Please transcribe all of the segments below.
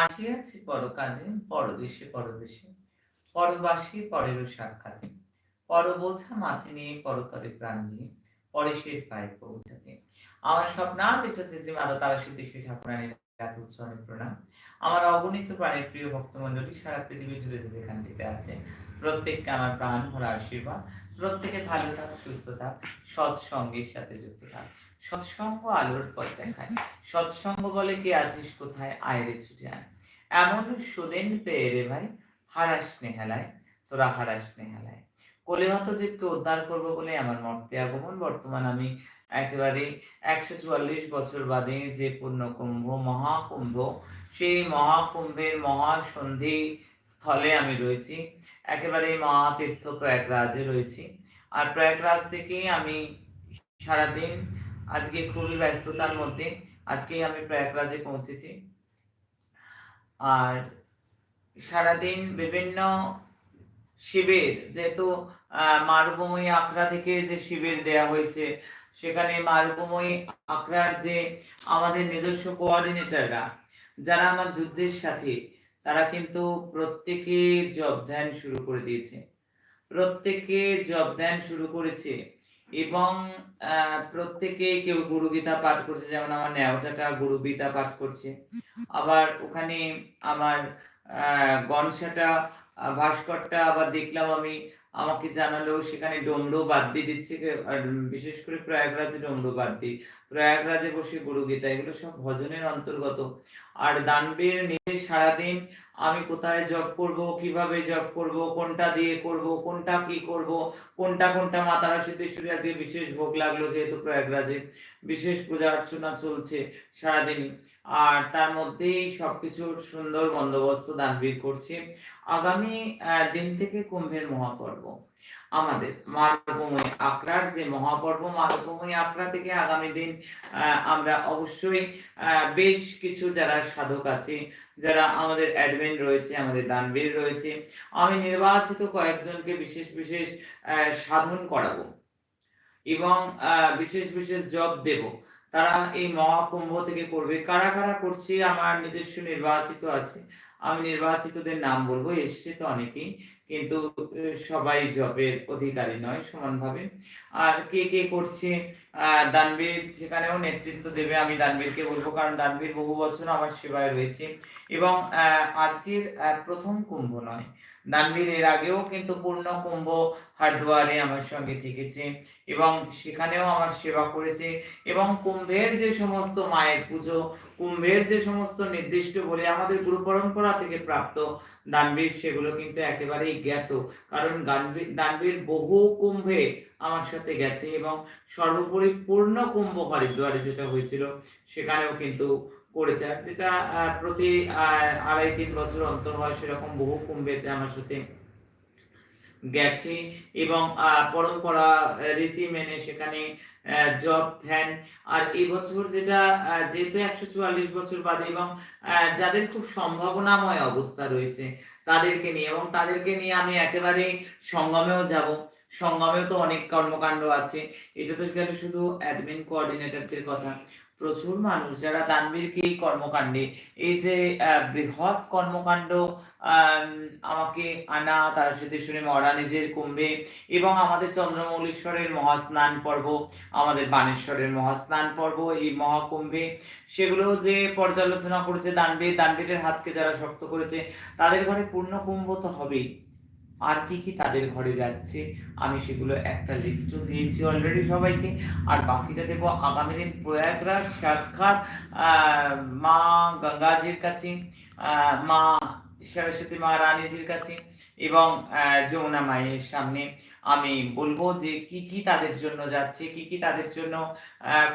আসিয়াছি পরকাজে পরদেশে পরদেশে। পরবাসী, পরেরও সাক্ষাতে। পরবোঝা মাথে নিয়ে পরতরে প্রাণ নিয়ে পরেশের পায়ে পৌঁছাতে। আমার স্বপ্নাতীত যে মাতা তারা সিদ্ধেশ্বরী ঠাকুরানীর এত উচ্চারণে প্রণাম আমার অগণিত প্রাণের প্রিয় ভক্তমণ্ডলী সারা পৃথিবী জুড়ে যে যেখানটিতে আছে, প্রত্যেককে আমার প্রাণ ভরা আশীর্বাদ প্রত্যেকে ভালো থাক, সুস্থ থাক, সৎসঙ্গের সাথে যুক্ত থাক। সৎসঙ্গ আলোর পথ দেখায়। সৎসঙ্গ বলে কি আছিস কোথায়? আয়রে ছুটে আয়। এমন সুদিন পেয়ে রে ভাই হারাস নেহালায় তোরা হারাস নেহালায় কলিহত জীবকে উদ্ধার করব বলে আমার মর্তে আগমন। বর্তমান আমি একেবারে একশো চুয়াল্লিশ বছর বাদে যে পূর্ণকুম্ভ, মহাকুম্ভ, সেই মহাকুম্ভের মহাসন্ধি স্থলে আমি রয়েছি। একেবারে মহাতীর্থ প্রয়াগরাজে রয়েছি। আর প্রয়াগরাজ থেকে আমি সারাদিন আজকে খুবই ব্যস্ততার মধ্যে আজকে আমি প্রয়াগরাজে পৌঁছেছি। আর সারাদিন বিভিন্ন শিবির, যেহেতু মারুভূমি আখড়া থেকে যে শিবির দেয়া হয়েছে, সেখানে মারুভূমি আখড়ার যে আমাদের নিজস্ব কোঅর্ডিনেটররা যারা আমার যুদ্ধের সাথে, তারা কিন্তু প্রত্যেকে জব ধ্যান শুরু করে দিয়েছে। প্রত্যেকে জব ধ্যান শুরু করেছে। এবং প্রত্যেকে কেউ গুরু গীতা পাঠ করছে, যেমন আমার নেওয়াটা গুরু গীতা পাঠ করছে। আবার ওখানে আমার গনসাটা ভাস্করটা আবার দেখলাম আমি, আমাকে জানালো, সেখানে ডমরু বাদ দিয়ে দিচ্ছে বিশেষ করে প্রয়াগরাজে ডমরু বাদ দিই প্রয়াগরাজে বসে গুরু গীতা, এগুলো সব ভজনের অন্তর্গত। আর দানবীর সারাদিন আমি কোথায় জব করব, কীভাবে জব করব, কোনটা দিয়ে করব, কোনটা কি করব, কোনটা কোনটা মাতারা সিদ্ধেশ্বরী আজকে বিশেষ ভোগ লাগল যেহেতু প্রয়াগরাজে, বিশেষ পূজা অর্চনা চলছে সারাদিনই। আর তার মধ্যেই সবকিছু সুন্দর বন্দোবস্ত দানবীর করছে। আগামী দিন থেকে কুম্ভের মহাপর্ব। আমাদের মারভূমি আকড়ার যে মহাপর্ব মারভূমি আকড়া থেকে আগামী দিন আমরা অবশ্যই বেশ কিছু যারা সাধক আছে, যারা আমাদের অ্যাডমিন রয়েছে, আমাদের দানবীর রয়েছে, আমি নির্বাচিত কয়েকজনকে বিশেষ বিশেষ সাধন করাবো এবং বিশেষ বিশেষ জব দেব। তারা এই মহাকুম্ভ থেকে করবে। কারা কারা করছে? আমার নিজস্ব নির্বাচিত আছে। আমি নির্বাচিতদের নাম বলব। এসছে তো অনেকেই। কিন্তু সবাই জবের অধিকারী নয়, সমানভাবে। আর কে কে করছে? দানবীর, সেখানেও নেতৃত্ব দেবে, আমি দানবীরকে বলব, কারণ দানবীর বহু বছর আমার সেবায় রয়েছে। এবং আজকের প্রথম কুম্ভ নয়। দানবীর এর আগেও কিন্তু পূর্ণ কুম্ভ হার্ডওয়ারে আমার সঙ্গে থেকেছে এবং সেখানেও আমার সেবা করেছে এবং কুম্ভের যে সমস্ত মায়ের পুজো, কুম্ভের যে সমস্ত নির্দিষ্ট বলে আমাদের গুরু পরম্পরা থেকে প্রাপ্ত দানবীর, সেগুলো কিন্তু একেবারেই জ্ঞাত। কারণ দানবীর বহু কুম্ভে আমার সাথে গেছে এবং সর্বোপরি পূর্ণ কুম্ভ হরিদ্বারে যেটা হয়েছিল, সেখানেও কিন্তু করেছে। যেটা প্রতি আড়াই তিন বছর অন্তর হয়, সেরকম বহু কুম্ভেতে আমার সাথে গেছে এবং পরম্পরা রীতি মেনে সেখানে জব ধ্যান। আর এই বছর যেটা যেহেতু একশো চুয়াল্লিশ বছর বাদে এবং যাদের খুব সম্ভাবনাময় অবস্থা রয়েছে তাদেরকে নিয়ে এবং তাদেরকে নিয়ে আমি একেবারে সঙ্গমেও যাব। সঙ্গমেও তো অনেক কর্মকাণ্ড আছে। এটা তো শুধু অ্যাডমিন কোঅর্ডিনেটরদের কথা। প্রচুর মানুষ যারা দানবীরকে এই কর্মকাণ্ডে? এই যে বৃহৎ কর্মকাণ্ড আমাকে আনা, তারা সিদ্ধেশ্বরী মরা নিজের কুম্ভে এবং আমাদের চন্দ্রমৌলীশ্বরের মহাস্নান পর্ব, আমাদের বানেশ্বরের মহাস্নান পর্ব, এই মহাকুম্ভে সেগুলো যে পর্যালোচনা করেছে দানবীর দানবীরের হাতকে যারা শক্ত করেছে, তাদের ঘরে পূর্ণ কুম্ভ তো হবেই। আর কি কি তাদের ঘরে যাচ্ছে, আমি সেগুলো একটা লিস্টও দিয়েছি অলরেডি সবাইকে। আর বাকিটা দেবো আগামী দিন প্রয়াগরাজ, সাক্ষাৎ মা গঙ্গাজির কাছে মা সরস্বতী মা রানীজির কাছে। এবং যমুনা মায়ের সামনে আমি বলব যে কি কি তাদের জন্য যাচ্ছে, কি কি তাদের জন্য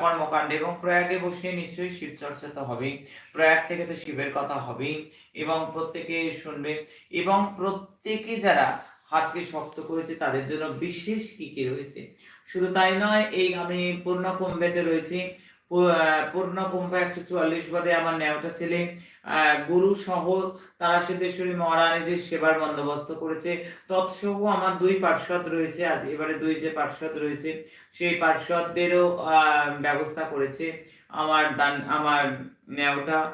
কর্মকাণ্ড এবং প্রয়াগে বসে নিশ্চয়ই শিব চর্চা তো হবেই। প্রয়াগ থেকে তো শিবের কথা হবেই এবং প্রত্যেকে শুনবে এবং প্রত্যেকে যারা হাতকে শক্ত করেছে তাদের জন্য বিশেষ কি কি রয়েছে? শুধু তাই নয়, এই আমি পূর্ণ কুম্ভেতে রয়েছি পূর্ণ কুম্ভ একশো চুয়াল্লিশ বাদে আমার ন্যাওটা ছেলে। গুরু সহ তারা সিদ্ধেশ্বরী মহারানীদের সেবার বন্দোবস্ত করেছে। তৎসহ আমার দুই পার্শ্বদ রয়েছে। আজ এবারে দুই যে পার্শ্বদ রয়েছে সেই পার্শ্বদদেরও ব্যবস্থা করেছে আমার দান আমার আহ,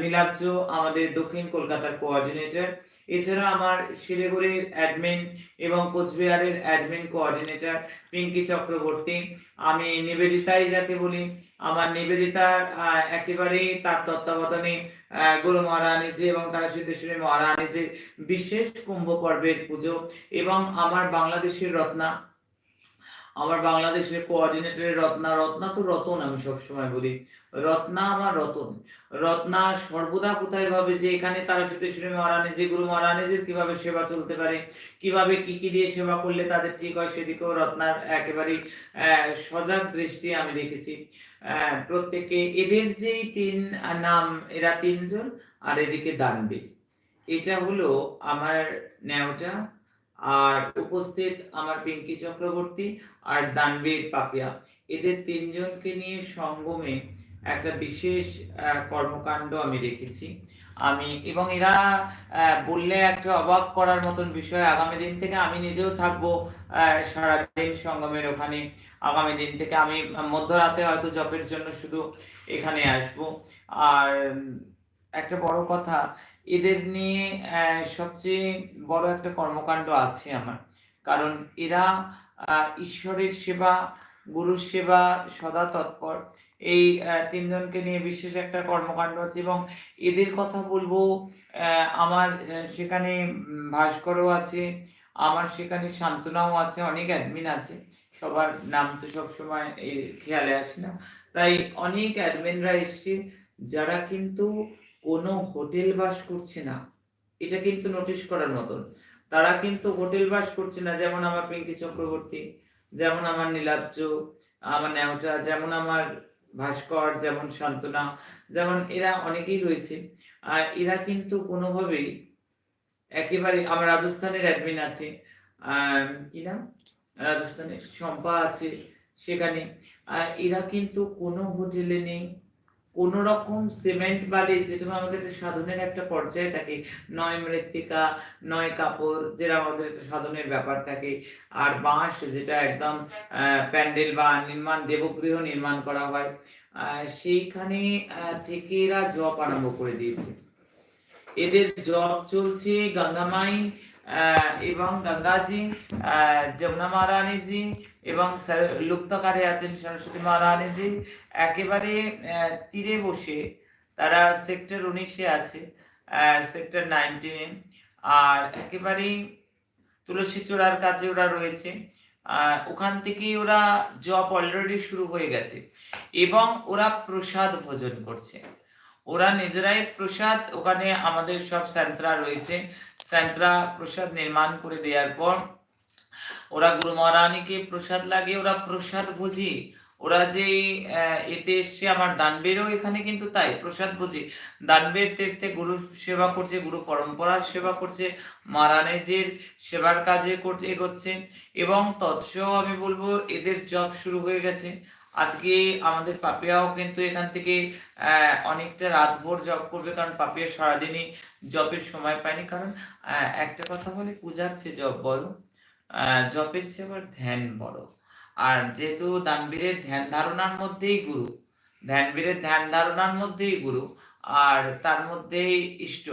নীলাব্জ আমাদের দক্ষিণ কলকাতার কোঅর্ডিনেটর এছাড়া আমার শিলিগুড়ির অ্যাডমিন এবং কোচবিহারের অ্যাডমিন কোঅর্ডিনেটর পিঙ্কি চক্রবর্তী। আমি নিবেদিতাই যাকে বলি। আমার নিবেদিতার একেবারেই তার তত্ত্বাবধানে গুরু মহারানীজি এবং তার সিদ্ধেশ্বরী মহারানীজির বিশেষ কুম্ভ পর্বের পুজো এবং আমার বাংলাদেশের রত্না। আমার বাংলাদেশের কোঅর্ডিনেটরের রত্না রত্না তো রতন আমি সবসময় বলি। রত্না আমার রতন। রত্না সর্বদা কোথায় ভাবে যে এখানে তারা সিদ্ধেশ্বরী মহারানী, যে গুরু মহারানীজির কীভাবে সেবা চলতে পারে, কীভাবে কি কি দিয়ে সেবা করলে তাদের ঠিক হয় সেদিকেও রত্নার একেবারেই সজাগ দৃষ্টি আমি রেখেছি। প্রত্যেকে এদের যেই তিন নাম, এরা তিনজন, আর এদিকে দানবীর। এটা হলো আমার ন্যাওটা আর উপস্থিত আমার পিঙ্কি চক্রবর্তী আর দানবীর পাপিয়া। এদের তিনজনকে নিয়ে সঙ্গমে একটা বিশেষ কর্মকাণ্ড আমি রেখেছি। আমি এবং এরা বললে একটা অবাক করার মতন বিষয়, আগামী দিন থেকে আমি নিজেও থাকব সারাদিন সঙ্গমের ওখানে। আগামী দিন থেকে আমি মধ্যরাতে হয়তো জবের জন্য শুধু এখানে আসব। আর একটা বড় কথা এদের নিয়ে সবচেয়ে বড় একটা কর্মকাণ্ড আছে আমার। কারণ এরা ঈশ্বরের সেবা, গুরুর সেবা সদা তৎপর। এই তিনজনকে নিয়ে বিশেষ একটা কর্মকাণ্ড আছে এবং এদের কথা বলব আমার সেখানে ভাস্করও আছে, আমার সেখানে শান্তনাও আছে, অনেক অ্যাডমিন আছে। সবার নাম তো সবসময় খেয়ালে আসে না। তাই অনেক অ্যাডমিনরা এসছে, যারা কিন্তু কোনো হোটেল বাস করছে না। এটা কিন্তু নোটিশ করার মতন। তারা কিন্তু হোটেল বাস করছে না, যেমন আমার পিঙ্কি চক্রবর্তী, যেমন আমার নীলাব্জ আমার নেওটা যেমন আমার ভাস্কর, যেমন শান্তনা, যেমন এরা অনেকেই রয়েছে। আর এরা কিন্তু কোনোভাবেই একেবারে, আমার রাজস্থানের অ্যাডমিন আছে কি নাম? রাজস্থানের, শম্পা আছে সেখানে। এরা কিন্তু কোনো হোটেলে নেই। কোন রকম সিমেন্ট বালি যেটা আমাদের সাধনের একটা পর্যায়ে থাকে, নয় মৃত্তিকা, নয় কাপড় যেটা আমাদের সাধনের ব্যাপার থাকে। আর বাঁশ যেটা একদম প্যান্ডেল বা নির্মাণ, দেবগৃহ নির্মাণ করা হয়। সেইখানে থেকে এরা জব আরম্ভ করে দিয়েছে। এদের জব চলছে গঙ্গামাই এবং গঙ্গাজি যমুনা মহারানীজি এবং লুপ্তকারে আছেন সরস্বতী মহারানীজি। একেবারে তীরে বসে তারা সেক্টর উনিশে আছে সেক্টর নাইনটিনে। আর একেবারেই তুলসী চূড়ার কাছে ওরা রয়েছে। ওখান থেকেই ওরা জব অলরেডি শুরু হয়ে গেছে। এবং ওরা প্রসাদ ভোজন করছে। ওরা নিজেরাই প্রসাদ, ওখানে আমাদের সব স্যান্ত্রা রয়েছে। স্যান্ত্রা প্রসাদ নির্মাণ করে দেওয়ার পর ওরা গুরু মহারানীকে প্রসাদ লাগে ওরা প্রসাদ বুঝি। ওরা যে এতে এসছে আমার দানবেরও এখানে কিন্তু তাই প্রসাদ ভোজি দানবের তীর্থে গুরু সেবা করছে গুরু পরম্পরার সেবা করছে মহারানীজির সেবার কাজে করছে এগোচ্ছে এবং তৎসহ আমি বলব এদের জব শুরু হয়ে গেছে। আজকে আমাদের পাপিয়াও কিন্তু এখান থেকে অনেকটা রাতভর জব করবে কারণ পাপিয়া সারাদিনই জবের সময় পায়নি। কারণ একটা কথা বলে পূজার চেয়ে জব আহ, জপের আবার ধ্যান বড়। আর যেহেতু দানবীরের ধ্যান ধারণার মধ্যেই গুরু ধ্যানবীরের ধ্যান ধারণার মধ্যেই গুরু, আর তার মধ্যেই ইষ্ট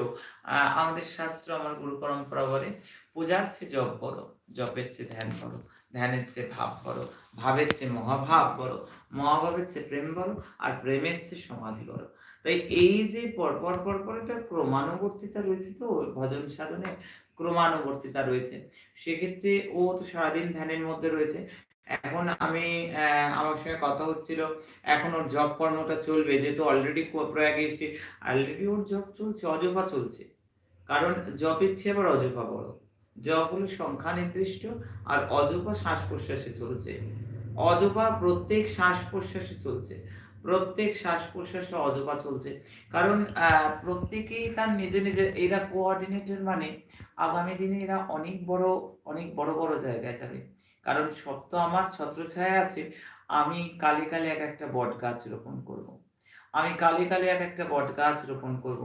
আমাদের শাস্ত্র, আমার গুরু পরম্পরা বলে, পূজার চেয়ে জপ বড়, জপের চেয়ে ধ্যান বড়, ধ্যানের চেয়ে ভাব বড়, ভাবের চেয়ে মহাভাব বড়, মহাভাবের চেয়ে প্রেম বড়, আর প্রেমের চেয়ে সমাধি বড়। তাই এই যে পরপর পরপর একটা ক্রমানুবর্তিতা রয়েছে তো ভজন সাধনে ক্রমানুবর্তিতা রয়েছে। সেক্ষেত্রে ও তো সারাদিন ধ্যানের মধ্যে রয়েছে। এখন আমি আমার সঙ্গে কথা হচ্ছিল, এখন ওর জব কর্মটা চলবে, যেহেতু অলরেডি প্রয়াগে এসছে। অলরেডি ওর জব চলছে অজপা চলছে। কারণ জবের চেয়ে আবার অজপা বড়। জব হলো সংখ্যা নির্দিষ্ট আর অজপা শ্বাস প্রশ্বাসে চলছে। অজপা প্রত্যেক শ্বাস প্রশ্বাসে চলছে। প্রত্যেক শ্বাস প্রশ্বাসে অজপা চলছে। কারণ প্রত্যেকেই তার নিজে নিজে, এরা কোঅর্ডিনেটর মানে আগামী দিনে এরা অনেক বড় অনেক বড় বড় জায়গায় যাবে। কারণ তো আমার ছত্রছায়া আছে, আমি কালে কালে এক একটা বট গাছ রোপণ করব। আমি কালে কালে এক একটা বট গাছ রোপণ করব।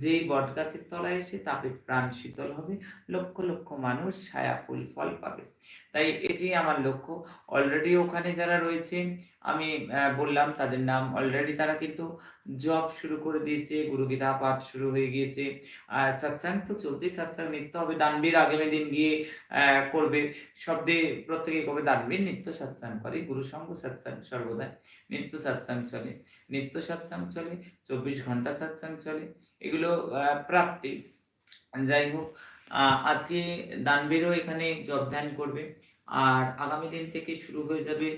যেই বট গাছের তলায় এসে তাপে প্রাণ শীতল হবে, লক্ষ লক্ষ মানুষ ছায়া ফুল ফল পাবে। তাই এটি আমার লক্ষ্য। অলরেডি ওখানে যারা রয়েছে আমি বললাম তাদের নাম। অলরেডি তারা কিন্তু জব শুরু করে দিয়েছে, গুরুগীতা পাঠ শুরু হয়ে গিয়েছে। আর সৎসাঙ্গ তো চলছে সৎসাঙ্গ নিত্য হবে, দানবীর আগামী দিন গিয়ে করবে। শব্দে প্রত্যেকে কবে দানবীর? নিত্য সৎসাঙ্গ করে, গুরু সঙ্গ সৎসাঙ্গ সর্বদাই নিত্য সৎসাঙ্গ চলে, নিত্য সৎসাঙ্গ চলে, চব্বিশ ঘণ্টা সৎসাঙ্গ চলে, এগুলো প্রাপ্তি। যাই হোক আজকে দানবীরও এখানে জব ধ্যান করবে। আর আগামী দিন থেকে শুরু হয়ে যাবে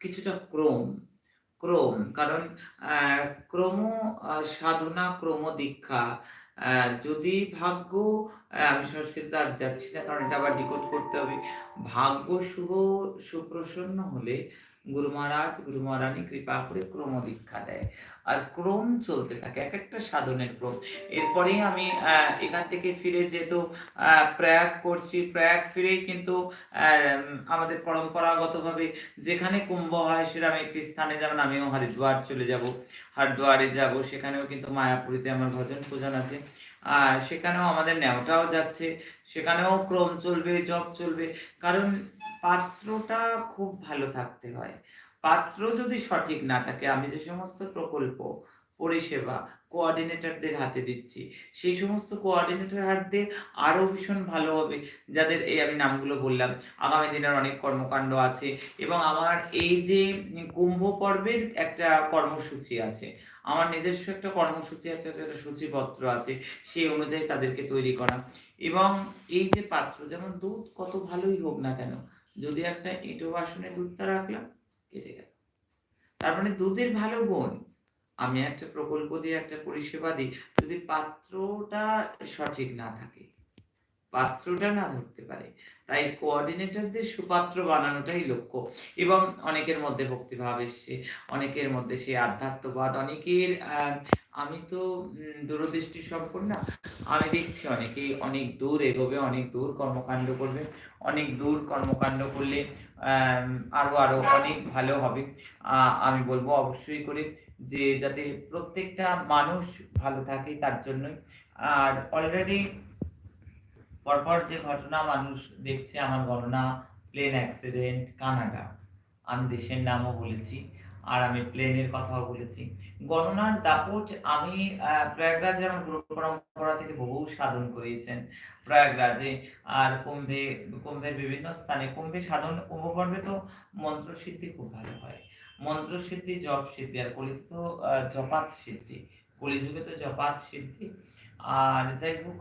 কিছুটা ক্রম। ক্রম কারণ ক্রম সাধনা ক্রম দীক্ষা যদি ভাগ্য আমি সংস্কৃত আর যাচ্ছি না কারণ এটা আবার ডিকোড করতে হবে। ভাগ্য শুভ সুপ্রসন্ন হলে গুরু মহারাজ, গুরু মহারানী কৃপা করে ক্রম দীক্ষা দেয়। আর ক্রম চলতে থাকে, এক একটা সাধনের ক্রম। এরপরেই আমি এখান থেকে ফিরে যেহেতু প্রয়াগ করছি, প্রয়াগ ফিরেই কিন্তু আমাদের পরম্পরাগতভাবে যেখানে কুম্ভ হয় সেরকম একটি স্থানে যেমন আমিও হরিদ্বার চলে যাব। হরিদ্বারে যাব, সেখানেও কিন্তু মায়াপুরীতে আমার ভজন পূজন আছে। আর সেখানেও আমাদের নেওয়াটাও যাচ্ছে, সেখানেও ক্রম চলবে, জব চলবে। কারণ পাত্রটা খুব ভালো থাকতে হয়। পাত্র যদি সঠিক না থাকে, আমি যে সমস্ত প্রকল্প, পরিষেবা কোঅর্ডিনেটরদের হাতে দিচ্ছি। সেই সমস্ত কোঅর্ডিনেটর হাত আরও ভীষণ ভালো হবে, যাদের এই আমি নামগুলো বললাম। আগামী দিনের অনেক কর্মকাণ্ড আছে এবং আমার এই যে কুম্ভ পর্বের একটা কর্মসূচি আছে, আমার নিজস্ব একটা কর্মসূচি আছে, একটা সূচিপত্র আছে, সেই অনুযায়ী তাদেরকে তৈরি করা। এবং এই যে পাত্র, যেমন দুধ কত ভালোই হোক না কেন, যদি একটা এঁটো বাসনে দুধটা রাখলাম, কেটে গেল। তার মানে দুধের ভালো গুণ। আমি একটা প্রকল্প দিয়ে একটা পরিষেবা দিই, যদি পাত্রটা সঠিক না থাকে, পাত্রটা না ধরতে পারে, তাই কোঅর্ডিনেটরদের সুপাত্র বানানোটাই লক্ষ্য। এবং অনেকের মধ্যে ভক্তিভাব এসছে, অনেকের মধ্যে সেই আধ্যাত্মবাদ, অনেকের আমি তো দূরদৃষ্টি সম্পন্ন, আমি দেখছি অনেকে অনেক দূর এগোবে, অনেক দূর কর্মকাণ্ড করবে, অনেক দূর কর্মকাণ্ড করলে আরও আরও অনেক ভালো হবে। আমি বলব অবশ্যই করে যে যাতে প্রত্যেকটা মানুষ ভালো থাকে তার জন্যই। আর অলরেডি পরপর যে ঘটনা মানুষ দেখছে, আমার গণনা প্লেন অ্যাক্সিডেন্ট কানাডা। আমি দেশের নামও বলেছি, আর আমি প্লেনের কথাও বলেছি। গণনার দাপট আমি প্রয়াগরাজে আমার গুরু পরম্পরা থেকে বহু সাধন করিয়েছেন। প্রয়াগরাজে আর কুম্ভে, কুম্ভের বিভিন্ন স্থানে, কুম্ভে সাধন কুম্ভ পর্বে তো মন্ত্র সিদ্ধি খুব ভালো হয়। মন্ত্র সিদ্ধি জপ সিদ্ধি আর কলিতে তো জপাত সিদ্ধি কলিযুগে তো জপাত সিদ্ধি আর যাই হোক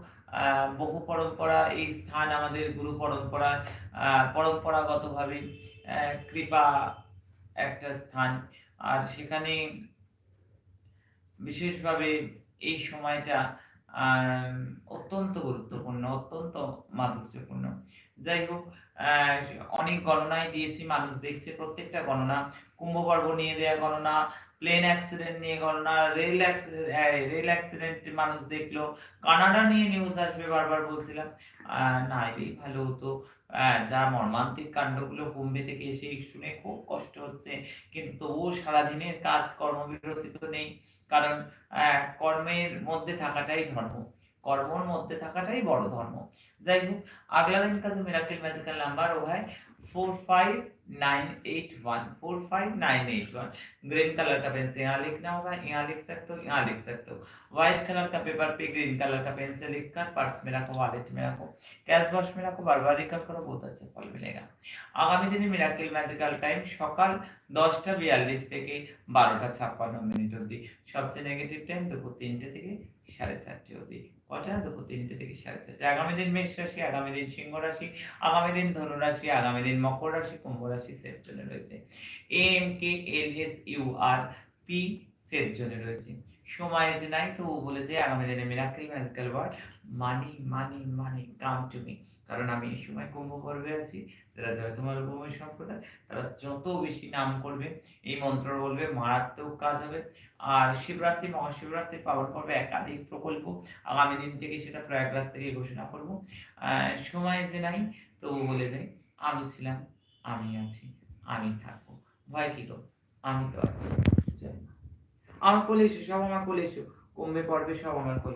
বহু পরম্পরা, এই স্থান আমাদের গুরু পরম্পরা পরম্পরাগতভাবে কৃপা একটা স্থান। আর সেখানে বিশেষভাবে এই সময়টা অত্যন্ত গুরুত্বপূর্ণ, অত্যন্ত মাধুর্যপূর্ণ। যাই হোক অনেক গণনায় দিয়েছি, মানুষ দেখছে, প্রত্যেকটা গণনা কুম্ভকর্ব নিয়ে দেওয়া গণনা প্লেন অ্যাক্সিডেন্ট নিয়ে গণনা রেল রেল অ্যাক্সিডেন্ট মানুষ দেখল, কানাডা নিয়ে নিউজ আসবে বারবার বলছিলাম। না, এটাই ভালো হতো। যা মর্মান্তিক কাণ্ডগুলো বোম্বে থেকে এসে শুনে খুব কষ্ট হচ্ছে। কিন্তু তবুও সারাদিনের কাজ, কর্মবিরতি তো নেই। কারণ কর্মের মধ্যে থাকাটাই ধর্ম। কর্মর মধ্যে থাকাটাই বড় ধর্ম। যাই হোক আগলা দিন কাছে মিরাকেল ম্যাজিক্যাল নাম্বার, ও হয় four five Nine eight one four five nine eight one. Green colour का पेन से यहाँ लिखना होगा यहाँ लिख सकते हो यहाँ लिख सकते हो व्हाइट कलर का पेपर पे ग्रीन कलर का पेन से लिख कर पर्स में रखो वॉलेट में रखो कैश बॉक्स में रखो बार बार रिकल करो बहुत अच्छा फल मिलेगा আগামী দিনে মিরাকেল ম্যাজিক্যাল টাইম সকাল দশটা বিয়াল্লিশ থেকে বারোটা ছাপ্পান্ন মিনিট অবধি সবচেয়ে নেগেটিভ টাইম দুপুর তিনটে থেকে সাড়ে চারটে অবধি কটা দুপুর তিনটে থেকে সাড়ে চারটে আগামী দিন মেষ রাশি আগামী দিন সিংহ রাশি আগামী দিন ধনু রাশি আগামী দিন মকর রাশি কুম্ভ রাশি সেট জোনে রয়েছে M K L S U R P set জোনে রয়েছে। সময় যে নাই তো ও বলেছে আগামী দিনে miracle magical word money money money come to me কারণ আমি এই সময় কুম্ভ পর্বে আছি। যারা জয়তমাল ভূমি সম্প্রদায়, তারা যত বেশি নাম করবে, এই মন্ত্র বলবে, মারাত্মক কাজ হবে। আর শিবরাত্রি, মহাশিবরাত্রি পালন করবে একাধিক প্রকল্প। আগামী দিন থেকে সেটা প্রয়াগরাজ থেকে ঘোষণা করব। সময় যে নাই তো বলে দেয় আমি ছিলাম, আমি আছি, আমি থাকব। ভয় কি তো আমি তো আছি আমার কোলে এসো, সব আমার কোলে এসো। কমবে পর্বে সব আমার কোলে।